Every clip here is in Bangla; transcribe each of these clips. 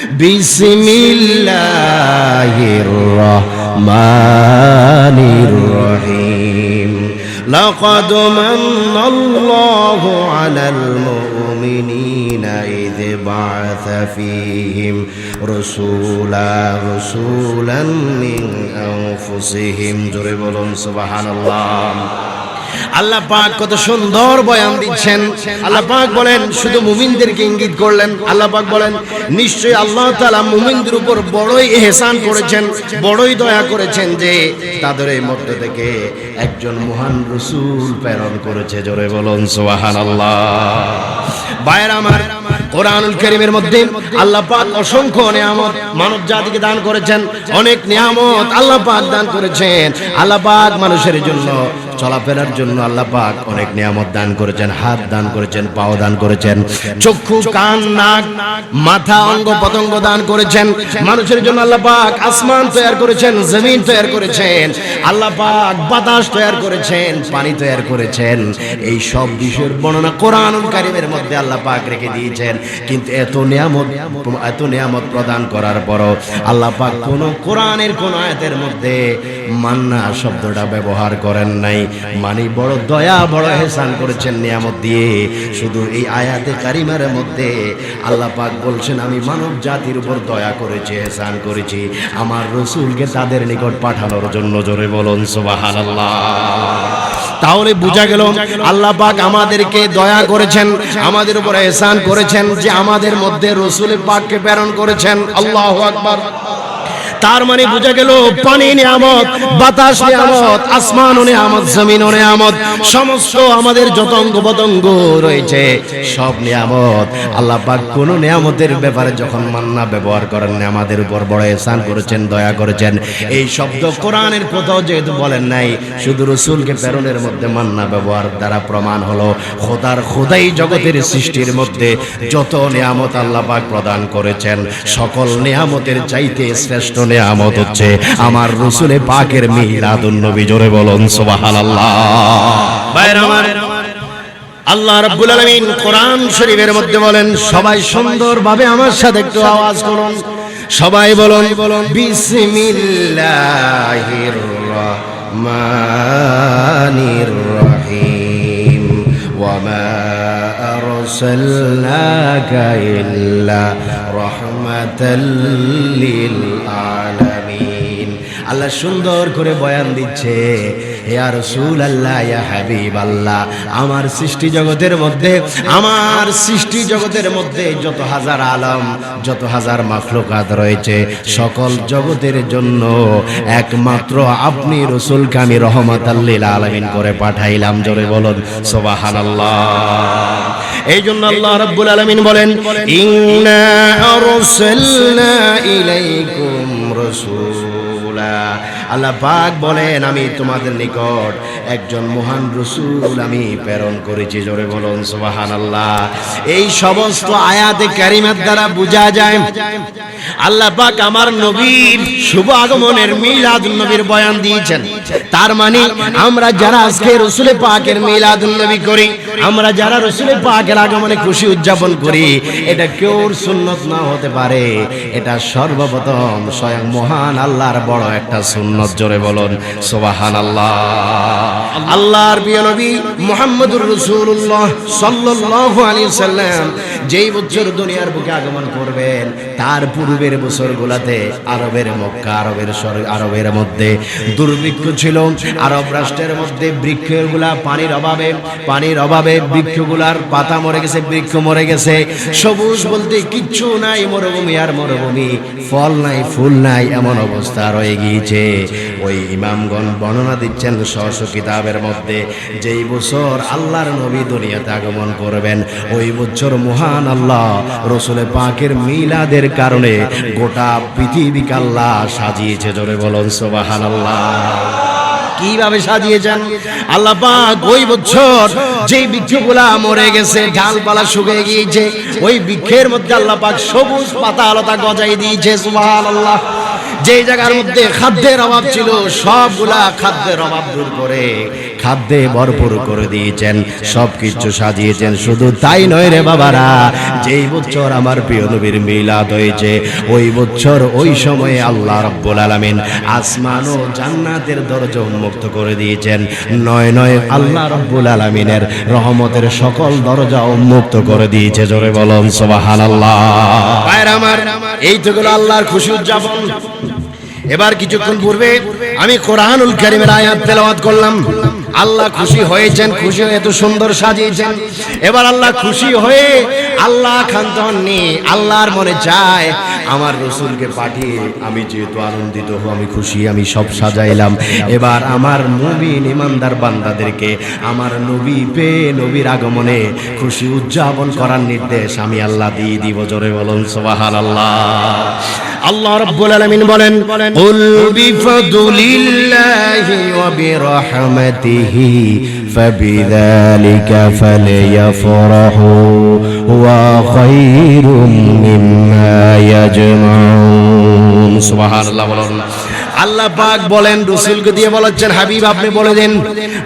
بسم الله الرحمن الرحيم. لقد من الله على المؤمنين إذ بعث فيهم رسولا رسولا من أنفسهم. جرب سبحان الله. আল্লাহ পাক কত সুন্দর বয়ান দিচ্ছেন। আল্লাহ পাক বলেন, শুধু মুমিনদেরকে ইঙ্গিত করলেন, আল্লাহ পাক বলেন, নিশ্চয়ই আল্লাহ তাআলা মুমিনদের উপর বড়ই এহসান করেছেন, বড়ই দয়া করেছেন যে তাদের এই মধ্য থেকে একজন মহান রসুল প্রেরণ করেছে। জোরে বলুন, সুবহানাল্লাহ। বাইরে আমার, কোরআনুল করিমের মধ্যে আল্লাহ পাক অসংখ্য নিয়ামত মানব জাতিকে দান করেছেন, অনেক নিয়ামত আল্লাহ পাক দান করেছেন। আল্লাহ পাক মানুষের জন্য চলাফেরার জন্য আল্লাহ পাক অনেক নিয়ামত দান করেছেন, হাত দান করেছেন, পাও দান করেছেন, চক্ষু, কান, নাক, মাথা, অঙ্গ পতঙ্গ দান করেছেন, মানুষের জন্য আল্লাহ পাক আসমান তৈরি করেছেন, জমিন তৈরি করেছেন, আল্লাহ পাক বাতাস তৈরি করেছেন, পানি তৈরি করেছেন, এই সব বিষয়ের বর্ণনা কোরআনুল কারিমের মধ্যে আল্লাহ পাক রেখে দিয়েছেন, কিন্তু এত নিয়ামত এত নিয়ামত প্রদান করার পরও আল্লাহ পাক কোন কোরআনের কোন আয়াতের মধ্যে মান্না শব্দটা ব্যবহার করেন নাই। মানে বড় দয়া, বড় হেসান করেছেন নিয়ামত দিয়ে। শুধু এই আয়াতে কারিমার মধ্যে আল্লাহ পাক বলছেন, আমি মানব জাতির উপর দয়া করেছি হেসান করেছি। আমার রসুলকে তাদের নিকট পাঠানোর জন্য জোরে বলুন তাহলে বোঝা গেল, আল্লাহ পাক আমাদেরকে দয়া করেছেন, আমাদের উপর এহসান করেছেন যে আমাদের মধ্যে রসুল পাককে প্রেরণ করেছেন। আল্লাহ আকবার। তার মানে বোঝা গেল পানি নিয়ামত, বাতাস নিয়ামত, আসমান ও নিয়ামত, জমিন ও নিয়ামত, সমস্ত আমাদের যত অঙ্গ পতঙ্গ রয়েছে, সব নিয়ামত। আল্লাহ পাক কোন নিয়ামতের ব্যাপারে যখন মান্না ব্যবহার করেন আমাদের উপর বড় এহসান করেছেন, দয়া করেছেন। এই শব্দ কোরআনের কোথাও যেহেতু বলেন নাই, শুধু রসুলকে প্রেরণের মধ্যে মান্না ব্যবহার দ্বারা প্রমাণ হলো, খোদার খোদাই জগতের সৃষ্টির মধ্যে যত নিয়ামত আল্লাহ পাক প্রদান করেছেন, সকল নিয়ামতের চাইতে শ্রেষ্ঠ নিয়ামত হচ্ছে। আমার রসুলে পাকের মিলাদুন নবী জোরে বলুন, সুবহানাল্লাহ। আল্লাহ রাব্বুল আলামিন কোরআন শরীফের মধ্যে বলেন, সবাই সুন্দরভাবে আমার সাথে একটু আওয়াজ করুন। সবাই বলুন, বিসমিল্লাহির রহমানির রহিম। ওয়ামা আরসালনাকা ইল্লা رحمة للعالمين আল্লাহ সুন্দর করে বয়ান দিচ্ছে, ইয়া রাসূল আল্লাহ ইয়া হাবিব আল্লাহ আমার সৃষ্টি জগতের মধ্যে, আমার সৃষ্টি জগতের মধ্যে যত হাজার আলম, যত হাজার মাখলুকাত রয়েছে, সকল জগতের জন্য একমাত্র আপনি রসুলকে আমি রহমত আল্লিল আলমিন করে পাঠাইলাম। জোরে বলুন, সুবহানাল্লাহ। এই জন্য আল্লাহ রাব্বুল আলামিন বলেন, ইন্না আরসালনা ইলাইকুম রাসূলা আল্লাহ পাক বলেন, আমি তোমাদের নিকট একজন মহান রসুল আমি প্রেরণ করেছি। জোরে বলুন, সুবহানাল্লাহ। এই সমস্ত আয়াতে ক্যারিমের দ্বারা বোঝা যায়, আল্লাহ পাক আমার নবীর শুভ আগমনের মিলাদ নবীর বয়ান দিয়েছেন। তার মানে আমরা যারা আজকে রসুলের পাকের মিলাদ নবী করি আমরা যারা রসুলের পাকের আগমনে খুশি উদযাপন করি এটা কেউর সুন্নত না হতে পারে। এটা সর্বপ্রথম স্বয়ং মহান আল্লাহর বড় একটা সুন্নত জোরে বলুন সোবাহান আল্লাহ আল্লাহর প্রিয় নবী মুহাম্মদুর রাসূলুল্লাহ সাল্লাল্লাহু আলাইহি সাল্লাম যেই বছর দুনিয়ার বুকে আগমন করবেন তার পূর্বের বছরগুলোতে আরবের মক্কা, আরবের আরবের মধ্যে দুর্ভিক্ষ ছিল। আরব রাষ্ট্রের মধ্যে বৃক্ষগুলা পানির অভাবে পানির অভাবে বৃক্ষগুলার পাতা মরে গেছে, বৃক্ষ মরে গেছে। সবুজ বলতে কিচ্ছু নাই, মরুভূমি আর মরুভূমি। ফল নাই, ফুল নাই, এমন অবস্থা রয়ে গিয়েছে। ওই ইমামগণ বর্ণনা দিচ্ছেন সহস কিতাবের মধ্যে, যেই বছর আল্লাহর নবী দুনিয়াতে আগমন করবেন, ওই বছর মহান আল্লাহ রসুলের পাকের মিলাদের কারণে গোটা পৃথিবী আল্লাহ সাজিয়েছে, জোরে বলুন সোবাহান আল্লাহ কীভাবে সাজিয়েছেন? আল্লাহ পাক ওই বছর যেই বৃক্ষগুলা মরে গেছে, ডালপালা শুকিয়ে গিয়েছে, ওই বৃক্ষের মধ্যে আল্লাহ পাক সবুজ পাতা আলতা গজাই দিয়েছে, সুবহানাল্লাহ। যেই জায়গার মধ্যে খাদ্যের অভাব ছিল সবগুলা খাদ্যের অভাব দূর করে খাদ্যে ভরপুর করে দিয়েছেন সবকিছু সাজিয়েছেন। শুধু তাই নয় রে বাবারা যেই বছর আমার প্রিয় নবীর মিলাদ হয়েছে ওই বছর ওই সময়ে আল্লাহ রব্বুল আলামিন আসমান ও জান্নাতের দরজা উন্মুক্ত করে দিয়েছেন। নয় নয় আল্লাহ রব্বুল আলামিনের রহমতের সকল দরজা উন্মুক্ত করে দিয়েছে জোরে বলুন সুবহানাল্লাহ। ভাইরা আমার, এই তো গেল আল্লাহর খুশি উদযাপন। এবার কিছুক্ষণ পূর্বে আমি কোরআনুল কারিমের আয়াত তেলাওয়াত করলাম। আল্লাহ খুশি হয়েছেন খুশি হয়ে এত সুন্দর সাজিয়েছেন। এবার আল্লাহ খুশি হয়ে আল্লাহ ক্ষান্ত হননি আল্লাহর মনে চায় আমার রসুলকে পাঠিয়ে আমি যেহেতু আনন্দিত হব আমি খুশি আমি সব সাজাইলাম। এবার আমার নবী ইমানদার বান্দাদেরকে আমার নবী পে নবীর আগমনে খুশি উদযাপন করার নির্দেশ আমি আল্লাহ দিয়ে দিব জোরে বলুন সোবাহান আল্লাহ আল্লাহ রাব্বুল আলামিন বলেন কুল বিফদলিল্লাহি ওয়া বিরহমাতিহি ফাবিযালিকা ফালইফরাহু হুয়া খায়রুম মিম্মা ইয়াজমাউন। সুবহানাল্লাহ বলুন। আল্লাহ পাক বলেন রসুলকে দিয়ে বলাচ্ছেন হাবিব আপনি বলে দেন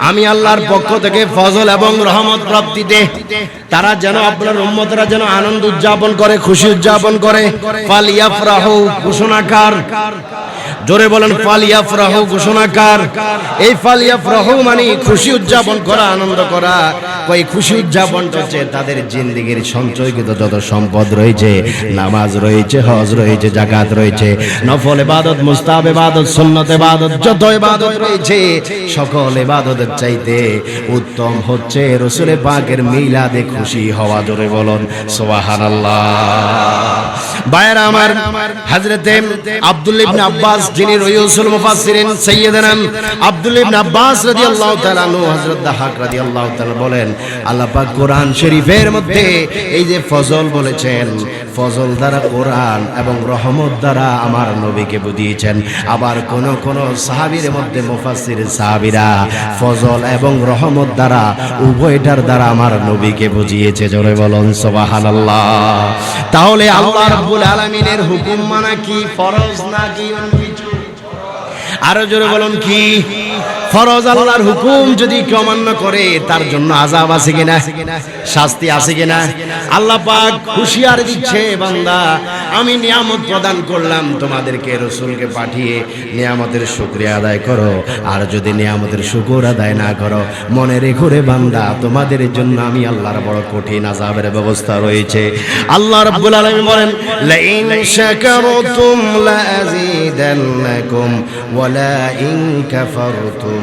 আমি আল্লাহর পক্ষ থেকে ফজল এবং রহমত প্রাপ্তিতে তারা যেন আপনার উম্মতরা যেন আনন্দ উদযাপন করে খুশি উদযাপন করে ফাল ইয়াফরাহু ঘোষণাকার জোরে বলেন, ফাল ইয়াফরাহু ঘোষণাকার। এই ফাল ইয়াফরাহু মানে খুশি উদযাপন করা, আনন্দ করা। ওই খুশি উদযাপনটা হচ্ছে তাদের জিন্দিগির সঞ্চয়কৃত যত সম্পদ রয়েছে, নামাজ রয়েছে, হজ রয়েছে জাকাত রয়েছে, নফল ইবাদত মুস্তাব ইবাদত সুন্নত ইবাদত যত ইবাদত রয়েছে, সকল ইবাদতের চাইতে উত্তম হচ্ছে রসুলের পাকের মিলাদে খুশি হওয়া। জোরে বলুন, সুবহানাল্লাহ। বায়রা আমার হযরতে আব্দুল ইবনে আব্বাস যিনি রইউসুল মুফাসসিরিন সাইয়্যিদানা আব্দুল ইবনে আব্বাস রাদিয়াল্লাহু তাআলা আনহু, হযরত দাহাক রাদিয়াল্লাহু তাআলা বলেন, আল্লাহ পাক কোরআন শরীফের মধ্যে এই যে ফজল বলেছেন, ফজল দ্বারা কোরআন এবং রহমত দ্বারা আমার নবীকে বুঝিয়েছেন। আবার কোন কোন সাহাবীর মধ্যে মুফাসসির সাহাবীরা ফজল এবং রহমত দ্বারা উভয়টার দ্বারা আমার নবীকে বুঝিয়েছে, জোরে বলুন সুবহানাল্লাহ। তাহলে আল্লাহ রাব্বুল আলামিনের হুকুম মানা কি, ফরজ নাকি আরও জোরে বলুন কি? ফরজ আল্লাহর হুকুম যদি কেউ অমান্য করে, তার জন্য আজাব আছে কিনা? শাস্তি আছে কিনা? আল্লাহ পাক হুঁশিয়ার দিচ্ছে, বান্দা, আমি নিয়ামত প্রদান করলাম, তোমাদেরকে রসুলকে পাঠিয়ে নিয়ামতের শুক্রিয়া আদায় করো। আর যদি নিয়ামতের শুকুর আদায় না করো, মনে রেখো রে বান্দা, তোমাদের জন্য আমি আল্লাহর বড় কঠিন আজাবের ব্যবস্থা রয়েছে। আল্লাহ রাব্বুল আলামিন বলেন, লাইন শাকারতুম লাযিদান্নাকুম ওয়ালা ইন কাফারতুম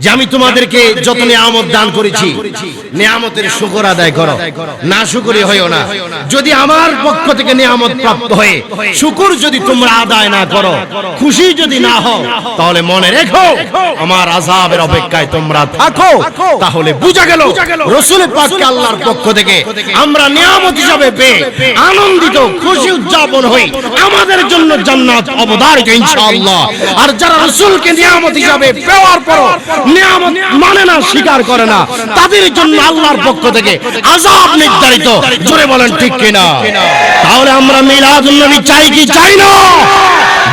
যে আমি তোমাদেরকে যত নিয়ামত দান করেছি নিয়ামতের শুকর আদায় করো। না শুকরি হইও না। যদি আমার পক্ষ থেকে নিয়ামত প্রাপ্ত হয়ে শুকর যদি তোমরা আদায় না করো খুশি যদি না হও তাহলে মনে রেখো আমার আজাবের অপেক্ষায় তোমরা থাকো। তাহলে বুঝা গেল রসুল পাককে আল্লাহর পক্ষ থেকে আমরা নিয়ামত হিসাবে পেয়ে আনন্দিত খুশি উদযাপন হই। আমাদের জন্য জান্নাত অবধারিত ইনশাআল্লাহ। আর যারা রসুলকে নিয়ামত হিসাবে পাওয়ার পর নিয়ামত মানে না, স্বীকার করে না। তাদের জন্য আল্লাহর পক্ষ থেকে আজাব নির্ধারিত। জোরে বলেন, ঠিক কিনা? তাহলে আমরা মিলাদুল নবী চাই কি চাই না?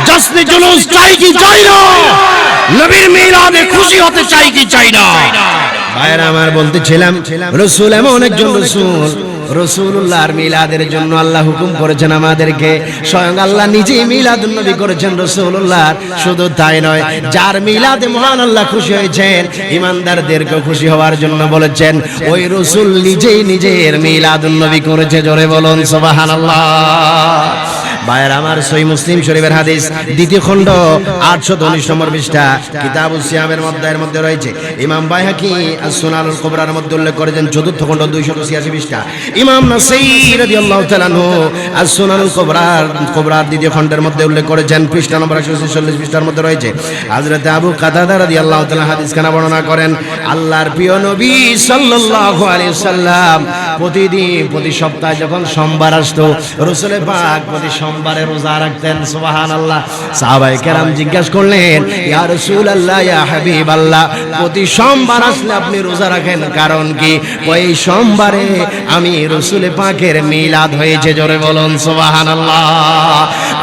জশ্নে জুলুস চাই কি চাই না? নবীর মিলাদে খুশি হতে চাই কি চাই না? ভাইরা আমার বলতেছিলাম রসুল এমন একজন রসুল। রসুল্লাহর মিলাদের জন্য আল্লাহ হুকুম করেছেন আমাদেরকে। স্বয়ং আল্লাহ নিজেই মিলাদ নবী করেছেন রসুল্লাহ শুধু তাই নয়, যার মিলাদে মহান আল্লাহ খুশি হয়েছেন ইমানদারদেরকে খুশি হওয়ার জন্য বলেছেন, ওই রসুল নিজেই নিজের মিলাদ নবী করেছে। জোরে বলুন সবাহান আল্লাহ ভাইয়ের আমার সই মুসলিম শরীফের হাদিস, দ্বিতীয় খণ্ড, আটশো উনিশ নম্বর পৃষ্ঠা কিতাব সিয়ামের মধ্যে মধ্যে রয়েছে। ইমাম বাইহাকি সুনানুল কোবরার মধ্যে উল্লেখ করেছেন, চতুর্থ খণ্ড দুইশো ছিয়াশি পৃষ্ঠা। ইমাম নাসাই রাদিয়াল্লাহু তাআলা আনহু আস সুনানুল কোবরার কোবরার দ্বিতীয় খণ্ডের মধ্যে উল্লেখ করেছেন, পৃষ্ঠা নম্বর 146 পৃষ্ঠার মধ্যে রয়েছে। হযরত আবু কাতাদা রাদিয়াল্লাহু তাআলা হাদিস খানা বর্ণনা করেন, আল্লাহর প্রিয় নবী সাল্লাল্লাহু আলাইহি সাল্লাম প্রতিদিন, প্রতি সপ্তাহে যখন সোমবার আসতো রসুলের পাক প্রতি সোমবারে রোজা রাখতেন সুবাহান আল্লাহ সাহাবাই কেরাম জিজ্ঞাসা করলেন রসুল আল্লাহ ইয়া হাবিব আল্লাহ প্রতি সোমবার আসলে আপনি রোজা রাখেন, কারণ কি? ওই সোমবারে আমি রসুলের পাকের মিলাদ হয়েছে, জোরে বলুন সুবাহান আল্লাহ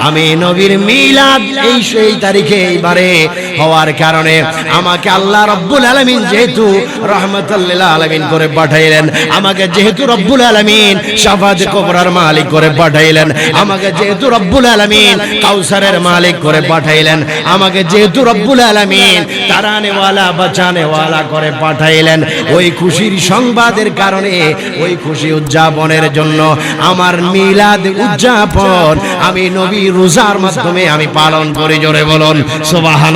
আমি নবীর মিলাদ এই সেই তারিখে এইবারে হওয়ার কারণে আমাকে আল্লাহ রব্বুল আলমিন যেহেতু রহমতুল্লাহ আলমিন করে পাঠাইলেন, আমাকে যেহেতু রব্বুল আলমিন সাফাজ কোবরার মালিক করে পাঠাইলেন, আমাকে যেহেতু রব্বুল আলমিন কাউসারের মালিক করে পাঠাইলেন, আমাকে যেহেতু রব্বুল আলমিন তারানেওয়ালা, বাঁচানেওয়ালা করে পাঠাইলেন, ওই খুশির সংবাদের কারণে, ওই খুশি উদযাপনের জন্য আমার মিলাদ উদযাপন আমি নবী রোজার মাধ্যমে আমি পালন করি, জোরে বলুন সুবাহান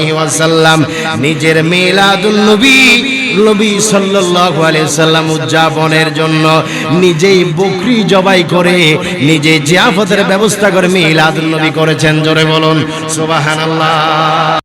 আলাইহি ওয়াসাল্লাম নিজের মিলাদুন নবী নবী সাল্লাল্লাহু আলাইহি সাল্লাম উদযাপনের জন্য নিজেই বকরি জবাই করে নিজে জিয়াফতের ব্যবস্থা করে মিলাদুন নবী করেছেন। জোরে বলুন, সুবহানাল্লাহ।